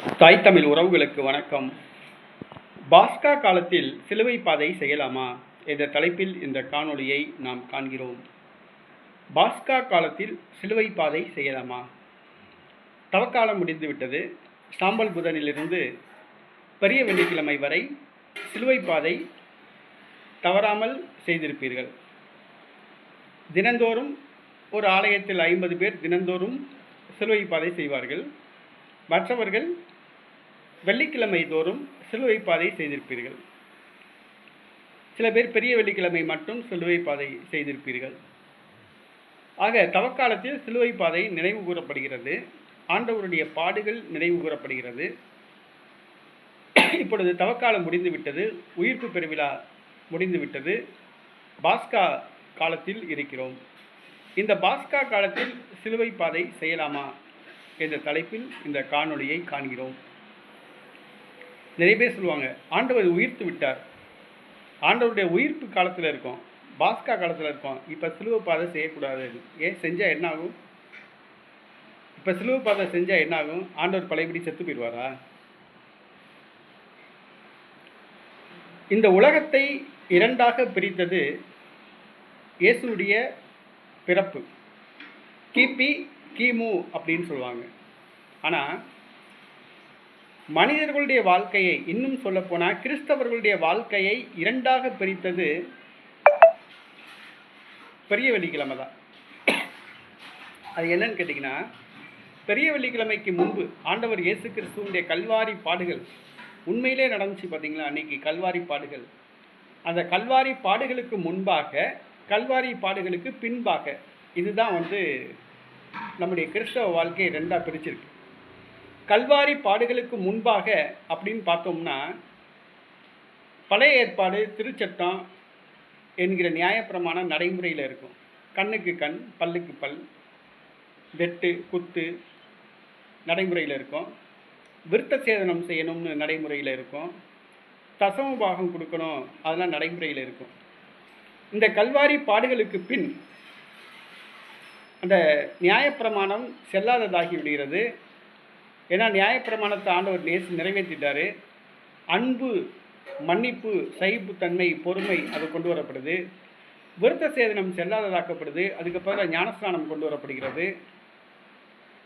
தாய் தமிழ் உறவுகளுக்கு வணக்கம். பாஸ்கா காலத்தில் சிலுவை பாதை செய்யலாமா என்ற தலைப்பில் இந்த காணொளியை நாம் காண்கிறோம். பாஸ்கா காலத்தில் சிலுவை பாதை செய்யலாமா? தவக்காலம் முடிந்துவிட்டது. சாம்பல் புதனிலிருந்து பெரிய வெள்ளிக்கிழமை வரை சிலுவை பாதை தவறாமல் செய்திருப்பீர்கள். தினந்தோறும் ஒரு ஆலயத்தில் ஐம்பது பேர் தினந்தோறும் சிலுவை பாதை செய்வார்கள். மற்றவர்கள் வெள்ளிக்கிழமை தோறும் சிலுவை பாதை செய்திருப்பீர்கள். சில பேர் பெரிய வெள்ளிக்கிழமை மட்டும் சிலுவை பாதை செய்திருப்பீர்கள். ஆக தவக்காலத்தில் சிலுவை பாதை நினைவு கூறப்படுகிறது. ஆண்டவருடைய பாடுகள் நினைவு கூறப்படுகிறது. இப்பொழுது தவக்காலம் முடிந்துவிட்டது. உயிர்ப்பு பெருவிழா முடிந்துவிட்டது. பாஸ்கா காலத்தில் இருக்கிறோம். இந்த பாஸ்கா காலத்தில் சிலுவை பாதை செய்யலாமா என்ற தலைப்பில் இந்த காணொளியை காண்கிறோம். நிறைய பேர் சொல்லுவாங்க ஆண்டவர் உயிர்த்து விட்டார். ஆண்டவருடைய உயிர்ப்பு காலத்தில் இருக்கோம் பாஸ்கா காலத்தில் இருக்கோம். இப்போ சிலுவை பாதை செய்யக்கூடாது. ஏன்? செஞ்சால் என்ன ஆகும் இப்போ சிலுவை பாதை செஞ்சால் என்ன ஆகும் ஆண்டவர் பழையபடி செத்து போயிடுவாரா? இந்த உலகத்தை இரண்டாக பிரித்தது இயேசுடைய பிறப்பு. கிபி கிமு அப்படின்னு சொல்லுவாங்க. ஆனால் மனிதர்களுடைய வாழ்க்கையை இன்னும் சொல்லப்போனால் கிறிஸ்தவர்களுடைய வாழ்க்கையை இரண்டாக பிரித்தது பெரிய வெள்ளிக்கிழமை தான் அது என்னன்னு கேட்டிங்கன்னா பெரிய வெள்ளிக்கிழமைக்கு முன்பு ஆண்டவர் இயேசு கிறிஸ்துவனுடைய கல்வாரி பாடுகள் உண்மையிலே நடந்துச்சு பார்த்தீங்களா அன்னைக்கு கல்வாரி பாடுகள்? அந்த கல்வாரி பாடுகளுக்கு முன்பாக கல்வாரி பாடுகளுக்கு பின்பாக இதுதான் வந்து நம்முடைய கிறிஸ்தவ வாழ்க்கையை ரெண்டாக பிரிச்சிருக்கு. கல்வாரி பாடுகளுக்கு முன்பாக அப்படின்னு பார்த்தோம்னா பழைய ஏற்பாடு திருச்சட்டம் என்கிற நியாயப்பிரமாண நடைமுறையில் இருக்கும். கண்ணுக்கு கண் பல்லுக்கு பல் வெட்டு குத்து நடைமுறையில் இருக்கும். விருத்த சேதனம் செய்யணும்னு நடைமுறையில் இருக்கும். தசம பாகம் கொடுக்கணும் அதெல்லாம் நடைமுறையில் இருக்கும். இந்த கல்வாரி பாடுகளுக்கு பின் அந்த நியாயப்பிரமாணம் செல்லாததாகி விடுகிறது. ஏன்னா நியாயப்பிரமாணத்தை ஆண்டவர் நேசு நிறைவேற்றிட்டாரு. அன்பு மன்னிப்பு சகிப்புத்தன்மை பொறுமை அது கொண்டு வரப்படுது. விருத்த சேதனம் செல்லாததாக்கப்படுது. அதுக்கு பிறகு ஞானஸ்நானம் கொண்டு வரப்படுகிறது.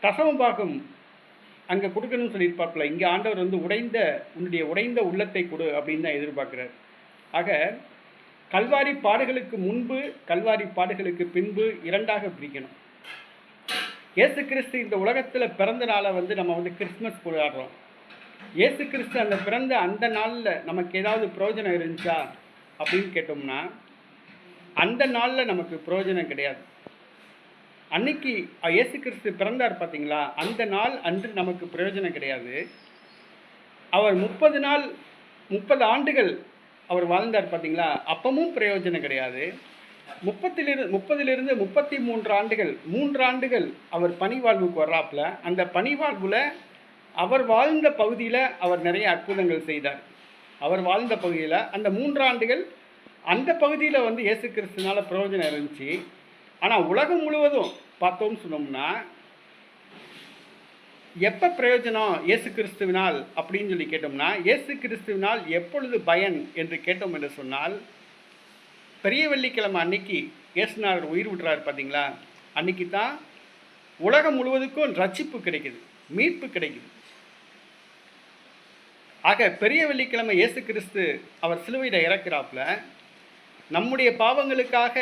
தசமபாகம் அங்கே கொடுக்கணும்னு சொல்லியிருப்பாப்புல இங்கே ஆண்டவர் வந்து உடைந்த உன்னுடைய உடைந்த உள்ளத்தை கொடு அப்படின்னு தான் எதிர்பார்க்குறார். ஆக கல்வாரி பாடுகளுக்கு முன்பு கல்வாரி பாடுகளுக்கு பின்பு இரண்டாக பிரிக்கணும். இயேசு கிறிஸ்து இந்த உலகத்தில் பிறந்த நாளை வந்து நம்ம வந்து கிறிஸ்மஸ் கொண்டாடுறோம். இயேசு கிறிஸ்து அந்த பிறந்த அந்த நாளில் நமக்கு ஏதாவது பிரயோஜனம் இருந்துச்சா அப்படின்னு கேட்டோம்னா அந்த நாளில் நமக்கு பிரயோஜனம் கிடையாது. அன்னைக்கு இயேசு கிறிஸ்து பிறந்தார் பார்த்தீங்களா அந்த நாள் அன்று நமக்கு பிரயோஜனம் கிடையாது. அவர் முப்பது நாள் முப்பது ஆண்டுகள் அவர் வாழ்ந்தார் பார்த்தீங்களா அப்பவும் பிரயோஜனம் கிடையாது. முப்பத்திலிருந்து முப்பதிலிருந்து முப்பத்தி மூன்று ஆண்டுகள் மூன்று ஆண்டுகள் அவர் பணி வாழ்வுக்கு வர்றாப்புல அந்த பணி வாழ்வில் அவர் வாழ்ந்த பகுதியில் அவர் நிறைய அற்புதங்கள் செய்தார். அவர் வாழ்ந்த பகுதியில் அந்த மூன்று ஆண்டுகள் அந்த பகுதியில் வந்து இயேசு கிறிஸ்துனால பிரயோஜனம் இருந்துச்சு. ஆனால் உலகம் முழுவதும் பார்த்தோம்னு சொன்னோம்னா எப்போ பிரயோஜனம் இயேசு கிறிஸ்துவினால் அப்படின்னு சொல்லி கேட்டோம்னா இயேசு கிறிஸ்துவினால் எப்பொழுது பயன் என்று கேட்டோம் என்று சொன்னால் பெரிய வெள்ளிக்கிழமை அன்னைக்கு இயேசுநாதர் உயிர் விட்டுறாரு பார்த்தீங்களா? அன்னைக்கு தான் உலகம் முழுவதுக்கும் ரட்சிப்பு கிடைக்குது மீட்பு கிடைக்குது. ஆக பெரிய வெள்ளிக்கிழமை இயேசு கிறிஸ்து அவர் சிலுவையில் இறக்கிறாப்புல நம்முடைய பாவங்களுக்காக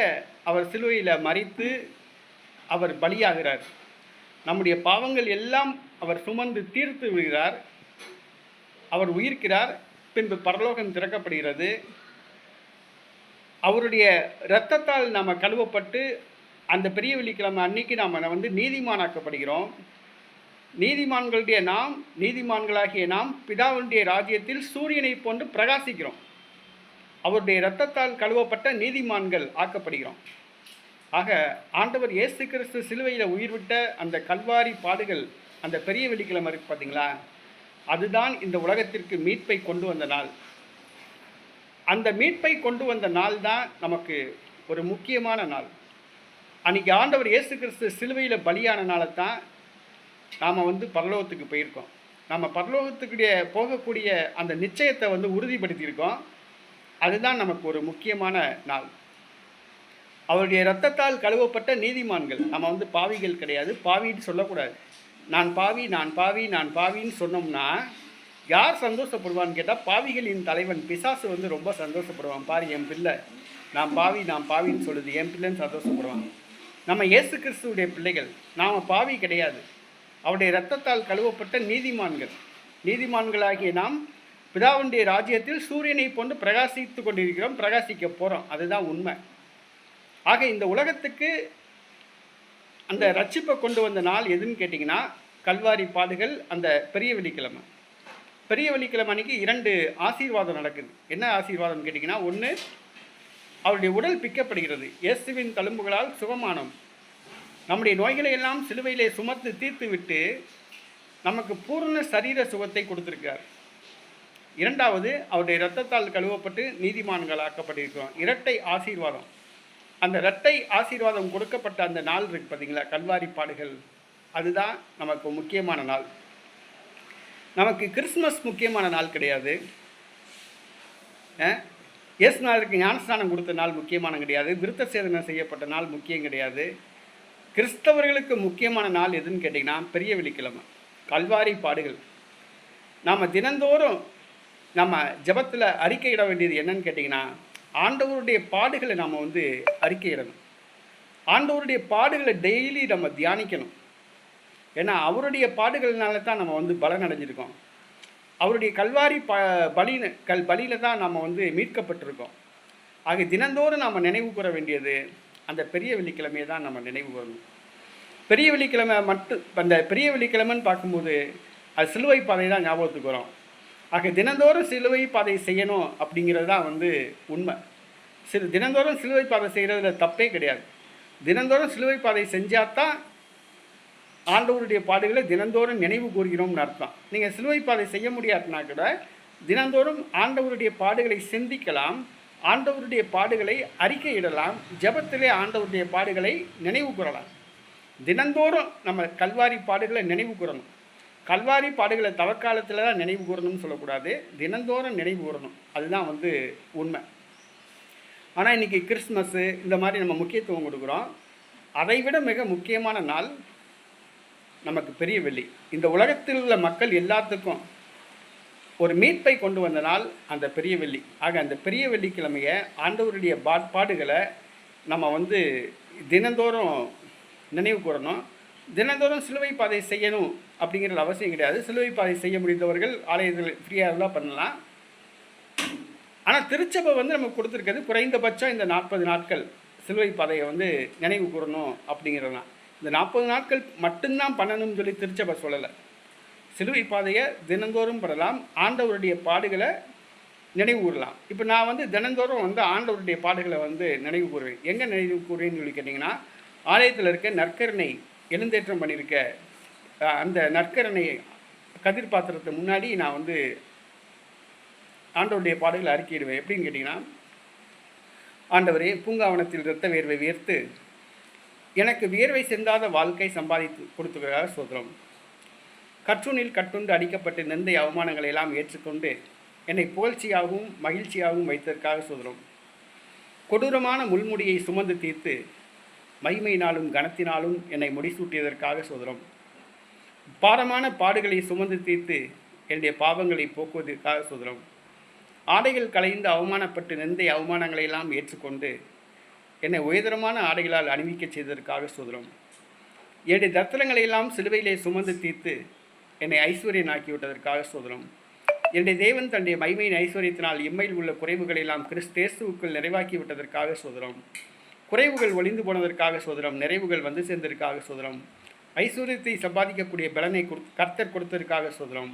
அவர் சிலுவையில் மறித்து அவர் பலியாகிறார். நம்முடைய பாவங்கள் எல்லாம் அவர் சுமந்து தீர்த்து விடுகிறார். அவர் உயிர்க்கிறார் பின்பு பரலோகம் திறக்கப்படுகிறது. அவருடைய இரத்தத்தால் நாம் கழுவப்பட்டு அந்த பெரிய வெள்ளிக்கிழமை அன்னைக்கு நாம் வந்து நீதிமானாக்கப்படுகிறோம். நீதிமான்களுடைய நாம் நீதிமான்களாகிய நாம் பிதாவுடைய ராஜ்யத்தில் சூரியனை போன்று பிரகாசிக்கிறோம். அவருடைய இரத்தத்தால் கழுவப்பட்ட நீதிமான்கள் ஆக்கப்படுகிறோம். ஆக ஆண்டவர் இயேசு கிறிஸ்து சிலுவையில் உயிர் விட்ட அந்த கல்வாரி பாடுகள் அந்த பெரிய வெள்ளிக்கிழமை பார்த்தீங்களா அதுதான் இந்த உலகத்திற்கு மீட்பை கொண்டு வந்த நாள். அந்த மீட்பை கொண்டு வந்த நாள் தான் நமக்கு ஒரு முக்கியமான நாள். அன்றைக்கி ஆண்டவர் இயேசு கிறிஸ்து சிலுவையில் பலியான நாளை தான் நாம் வந்து பரலோகத்துக்கு போயிருக்கோம். நம்ம பரலோகத்துக்குடைய போகக்கூடிய அந்த நிச்சயத்தை வந்து உறுதிப்படுத்தியிருக்கோம். அதுதான் நமக்கு ஒரு முக்கியமான நாள். அவருடைய இரத்தத்தால் கழுவப்பட்ட நீதிமான்கள் நம்ம வந்து பாவிகள் கிடையாது. பாவின்னு சொல்லக்கூடாது. நான் பாவி நான் பாவி நான் பாவின்னு சொன்னோம்னா யார் சந்தோஷப்படுவான்னு கேட்டால் பாவிகளின் தலைவன் பிசாசு வந்து ரொம்ப சந்தோஷப்படுவான். பாரு என் பிள்ளை. நான் பாவி நான் பாவின்னு சொல்லுது. என் பிள்ளைன்னு சந்தோஷப்படுவான் நம்ம இயேசு கிறிஸ்துவுடைய பிள்ளைகள் நாம் பாவி கிடையாது. அவருடைய இரத்தத்தால் கழுவப்பட்ட நீதிமான்கள். நீதிமான்களாகிய நாம் பிதாவுடைய ராஜ்யத்தில் சூரியனை போன்று பிரகாசித்து கொண்டிருக்கிறோம் பிரகாசிக்க போகிறோம் அதுதான் உண்மை. ஆக இந்த உலகத்துக்கு அந்த ரட்சிப்பை கொண்டு வந்த நாள் எதுன்னு கேட்டிங்கன்னா கல்வாரி பாடுகள் அந்த பெரிய வெள்ளிக்கிழமை. பெரிய வெள்ளிக்கிழமை அன்னைக்கு இரண்டு ஆசீர்வாதம் நடக்குது. என்ன ஆசீர்வாதம் கேட்டிங்கன்னா ஒன்று அவருடைய உடல் பிக்கப்படுகிறது. இயேசுவின் தழும்புகளால் சுகமானம். நம்முடைய நோய்களை எல்லாம் சிலுவையிலே சுமத்து தீர்த்து விட்டு நமக்கு பூர்ண சரீர சுகத்தை கொடுத்துருக்கார். இரண்டாவது அவருடைய இரத்தத்தால் கழுவப்பட்டு நீதிமான்களாக்கப்பட்டிருக்கிறோம் இரட்டை ஆசீர்வாதம். அந்த இரட்டை ஆசீர்வாதம் கொடுக்கப்பட்ட அந்த நாள் இருக்கு பார்த்தீங்களா கல்வாரி பாடுகள். அதுதான் நமக்கு முக்கியமான நாள். நமக்கு கிறிஸ்மஸ் முக்கியமான நாள் கிடையாது. இயேசு நாளுக்கு ஞானஸ்தானம் கொடுத்த நாள் முக்கியமான கிடையாது. விருத்த சேதனை செய்யப்பட்ட நாள் முக்கியம் கிடையாது. கிறிஸ்தவர்களுக்கு முக்கியமான நாள் எதுன்னு கேட்டிங்கன்னா பெரிய வெள்ளிக்கிழமை கல்வாரி பாடுகள். நாம் தினந்தோறும் நம்ம ஜெபத்தில் அறிக்கையிட வேண்டியது என்னன்னு கேட்டிங்கன்னா ஆண்டவருடைய பாடுகளை நாம் வந்து அறிக்கையிடணும். ஆண்டவருடைய பாடுகளை டெய்லி நம்ம தியானிக்கணும். ஏன்னா அவருடைய பாடுகள்னால தான் நம்ம வந்து பலன் அடைஞ்சிருக்கோம் அவருடைய கல்வாரி ப பலின கல் பலியில் தான் நம்ம வந்து மீட்கப்பட்டிருக்கோம். ஆக தினந்தோறும் நாம் நினைவு கூற வேண்டியது அந்த பெரிய வெள்ளிக்கிழமையை தான் நம்ம நினைவு கூறணும். பெரிய வெள்ளிக்கிழமை மட்டும் அந்த பெரிய வெள்ளிக்கிழமைன்னு பார்க்கும்போது அது சிலுவை பாதை தான் ஞாபகத்துக்கு வரும். ஆக தினந்தோறும் சிலுவை பாதை செய்யணும் அப்படிங்கிறது தான் வந்து உண்மை. சிறு தினந்தோறும் சிலுவை பாதை செய்கிறதுல தப்பே கிடையாது. தினந்தோறும் சிலுவை பாதை செஞ்சால் தான் ஆண்டவருடைய பாடுகளை தினந்தோறும் நினைவு கூறுகிறோம்னு அர்த்தம். நீங்கள் சிலுவை பாதை செய்ய முடியாதுனா கூட தினந்தோறும் ஆண்டவருடைய பாடுகளை சிந்திக்கலாம் ஆண்டவருடைய பாடுகளை அறிக்கையிடலாம் ஜபத்திலே ஆண்டவருடைய பாடுகளை நினைவு கூறலாம். தினந்தோறும் நம்ம கல்வாரி பாடுகளை நினைவு கூறணும். கல்வாரி பாடுகளை தவக்காலத்தில் தான் நினைவு கூறணும்னு சொல்லக்கூடாது. தினந்தோறும் நினைவு கூறணும். அதுதான் வந்து உண்மை. ஆனால் இன்றைக்கி கிறிஸ்மஸ்ஸு இந்த மாதிரி நம்ம முக்கியத்துவம் கொடுக்குறோம். அதை விட மிக முக்கியமான நாள் நமக்கு பெரிய வெள்ளி இந்த உலகத்தில் உள்ள மக்கள் எல்லாத்துக்கும் ஒரு மீட்பை கொண்டு வந்த நாள் அந்த பெரிய வெள்ளி ஆக அந்த பெரிய வெள்ளிக்கிழமையை ஆண்டவருடைய பாட்பாடுகளை பாடுகளை நம்ம வந்து தினந்தோறும் நினைவு கூறணும். தினந்தோறும் சிலுவை பாதை செய்யணும் அப்படிங்கிறது அவசியம் கிடையாது. சிலுவை பாதை செய்ய முடிந்தவர்கள் ஆலயத்தில் ஃப்ரீயாக பண்ணலாம். ஆனால் திருச்சபை வந்து நமக்கு கொடுத்துருக்கிறது குறைந்தபட்சம் இந்த நாற்பது நாட்கள் சிலுவை பாதையை வந்து நினைவு கூறணும் அப்படிங்கிறது தான் இந்த நாற்பது நாட்கள் மட்டும்தான் பண்ணணும்னு சொல்லி திருச்சபை சொல்லலை. சிலுவை பாதையை தினந்தோறும் படலாம் ஆண்டவருடைய பாடுகளை நினைவு கூறலாம் இப்போ நான் வந்து தினந்தோறும் வந்து ஆண்டவருடைய பாடுகளை வந்து நினைவு கூறுவேன் எங்கே நினைவு கூறுவேன்னு சொல்லி கேட்டிங்கன்னா ஆலயத்தில் இருக்க நற்கரணை எழுந்தேற்றம் பண்ணியிருக்க அந்த நற்கரணை கதிர் பாத்திரத்தை முன்னாடி நான் வந்து ஆண்டவருடைய பாடுகளை அறிக்கையிடுவேன். எப்படின்னு கேட்டிங்கன்னா ஆண்டவரே பூங்காவனத்தில் இரத்த வேர்வை வியர்த்து எனக்கு வியர்வை சிந்தாத வாழ்க்கை சம்பாதித்து கொடுத்துக்கிறார் சோதரம் கற்றுனில் கட்டுண்டு அடிக்கப்பட்டு நிந்தை அவமானங்களை எல்லாம் ஏற்றுக்கொண்டு என்னை புகழ்ச்சியாகவும் மகிழ்ச்சியாகவும் வைத்ததற்காக சோதரம் கொடூரமான முள்முடியை சுமந்து தீர்த்து மகிமையினாலும் கனத்தினாலும் என்னை முடிசூட்டியதற்காக சோதரம் பாரமான பாடுகளை சுமந்து தீர்த்து என்னுடைய பாவங்களை போக்குவதற்காக சோதரம் ஆடைகள் களைந்து அவமானப்பட்டு நிந்தை அவமானங்களை எல்லாம் ஏற்றுக்கொண்டு என்னை உயர்தரமான ஆடைகளால் அணிவிக்கச் செய்ததற்காக சுதரம் என்னுடைய தத்திரங்களை எல்லாம் சிலுவையிலே சுமந்து தீர்த்து என்னை ஐஸ்வர்யனாக்கி விட்டதற்காக சோதரம் என்னுடைய தேவன் தன்னுடைய மைமையின் ஐஸ்வர்யத்தினால் இம்மையில் உள்ள குறைவுகளை எல்லாம் கிறிஸ்தேசுவுக்குள் நிறைவாக்கி விட்டதற்காக சோதனம் குறைவுகள் ஒளிந்து போனதற்காக சோதனம் நிறைவுகள் வந்து சேர்ந்ததற்காக சோதரம் ஐஸ்வர்யத்தை சம்பாதிக்கக்கூடிய பலனை கொடு- கர்த்தர் கொடுத்ததற்காக சோதரம்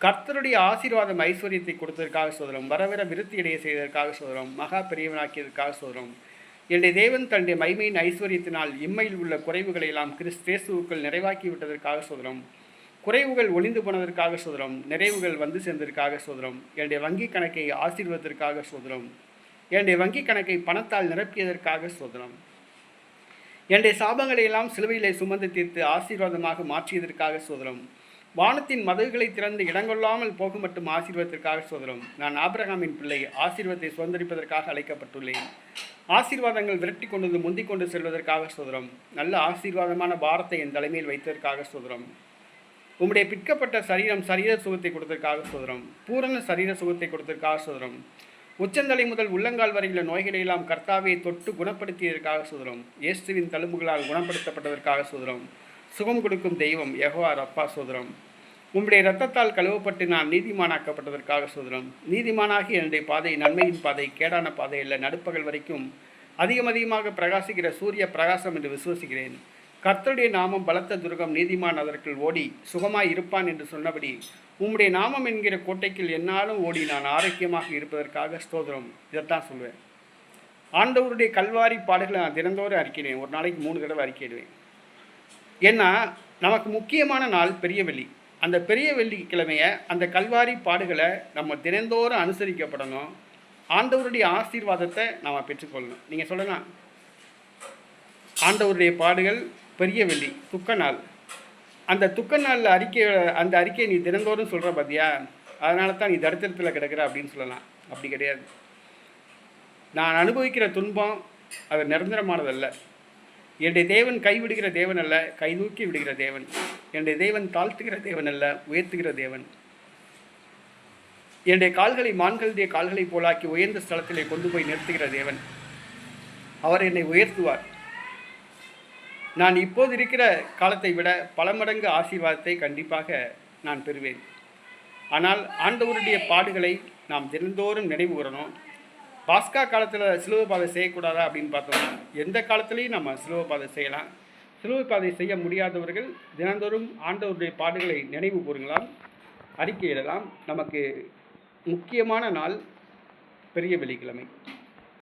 கர்த்தருடைய ஆசீர்வாதம் ஐஸ்வர்யத்தை கொடுத்ததற்காக சோதரம் வரவர விருத்தியடைய செய்ததற்காக சோதரம் மகா பெரியவனாக்கியதற்காக சோதரம் என்னுடைய தேவன் தன்னுடைய மைமையின் ஐஸ்வர்யத்தினால் இம்மையில் உள்ள குறைவுகளை எல்லாம் கிறிஸ்தேசுவுக்குள் நிறைவாக்கி விட்டதற்காக சோதரம் குறைவுகள் ஒளிந்து போனதற்காக சோதரம் நிறைவுகள் வந்து சேர்ந்ததற்காக சோதரம் என்னுடைய வங்கி கணக்கை ஆசீர்வதற்காக சோதரம் என்னுடைய வங்கி கணக்கை பணத்தால் நிரப்பியதற்காக சோதரம் என்னுடைய சாபங்களை எல்லாம் சிலுவையிலே சுமந்து தீர்த்து ஆசீர்வாதமாக மாற்றியதற்காக சோதரம் வானத்தின் மதகுகளை திறந்து இடங்கொள்ளாமல் போக மட்டும் ஆசீர்வாதத்திற்காக சோதரம் நான் ஆப்ரஹாமின் பிள்ளை ஆசீர்வாதத்தை சுதந்திரிப்பதற்காக அழைக்கப்பட்டுள்ளேன். ஆசீர்வாதங்கள் விரட்டி கொண்டு முந்திக் கொண்டு செல்வதற்காக சோதரம் நல்ல ஆசீர்வாதமான பாரத்தை என் தலைமையில் வைத்ததற்காக சோதரம் உம்முடைய பிற்கப்பட்ட சரீரம் சரீர சுகத்தை கொடுத்ததற்காக சோதரம் பூரண சரீர சுகத்தை கொடுத்ததற்காக சோதரம் உச்சந்தலை முதல் உள்ளங்கால் வரையுள்ள நோய்களை எல்லாம் கர்த்தாவை தொட்டு குணப்படுத்தியதற்காக சோதரம் இயேசுவின் தழும்புகளால் குணப்படுத்தப்பட்டதற்காக சோதரம் சுகம் கொடுக்கும் தெய்வம் யெகோவா ரப்பா சோதரம். உம்முடைய ரத்தத்தால் கழுவப்பட்டு நான் நீதிமானாக்கப்பட்டதற்காக சோதரம். நீதிமானாகி என்னுடைய பாதை நன்மையின் பாதை கேடான பாதை இல்லை நடுப்பகல் வரைக்கும் அதிகம் அதிகமாக பிரகாசிக்கிற சூரிய பிரகாசம் என்று விசுவசிக்கிறேன். கர்த்தருடைய நாமம் பலத்த துர்கம் நீதிமான் அதற்குள் ஓடி சுகமாய் இருப்பான் என்று சொன்னபடி உம்முடைய நாமம் என்கிற கோட்டைக்குள் என்னாலும் ஓடி நான் ஆரோக்கியமாக இருப்பதற்காக ஸ்தோத்திரம் இதைத்தான் சொல்லுவேன் ஆண்டவருடைய கல்வாரி பாடுகளை நான் தினந்தோறும் அறிக்கிறேன் ஒரு நாளைக்கு மூணு தடவை அறிக்கிடுவேன் ஏன்னா நமக்கு முக்கியமான நாள் பெரிய வெள்ளி. அந்த பெரிய வெள்ளிக்கிழமையை அந்த கல்வாரி பாடுகளை நம்ம தினந்தோறும் அனுசரிக்கப்படணும். ஆண்டவருடைய ஆசீர்வாதத்தை நாம் பெற்றுக்கொள்ளணும். நீங்கள் சொல்லலாம். ஆண்டவருடைய பாடுகள் பெரிய வெள்ளி துக்க நாள். அந்த துக்க நாளில் அறிக்கை அந்த அறிக்கையை நீ தினந்தோறும் சொல்கிற பார்த்தியா அதனால தான் நீ தரித்திரத்தில் கிடக்கிற அப்படின்னு சொல்லலாம். அப்படி கிடையாது. நான் அனுபவிக்கிற துன்பம் அது நிரந்தரமானதல்ல. என்னுடைய தேவன் கைவிடுகிற தேவன் அல்ல கை தூக்கி விடுகிற தேவன். என்னுடைய தேவன் தாழ்த்துகிற தேவன் அல்ல உயர்த்துகிற தேவன். என்னுடைய கால்களை மான்களுடைய கால்களை போலாக்கி உயர்ந்த ஸ்தலத்திலே கொண்டு போய் நிறுத்துகிற தேவன். அவர் என்னை உயர்த்துவார். நான் இப்போது இருக்கிற காலத்தை விட பல மடங்கு ஆசீர்வாதத்தை கண்டிப்பாக நான் பெறுவேன். ஆனால் ஆண்டவருடைய பாடுகளை நாம் தினந்தோறும் நினைவு கூறணும். பாஸ்கா காலத்தில் சிலுவை பாதை செய்யக்கூடாதா அப்படின்னு பார்த்தோம்னா எந்த காலத்துலேயும் நம்ம சிலுவை பாதை செய்யலாம். சிலுவை பாதை செய்ய முடியாதவர்கள் தினந்தோறும் ஆண்டவருடைய பாடுகளை நினைவு கூறுங்களாம் அறிக்கையிடலாம். நமக்கு முக்கியமான நாள் பெரிய வெள்ளிக்கிழமை.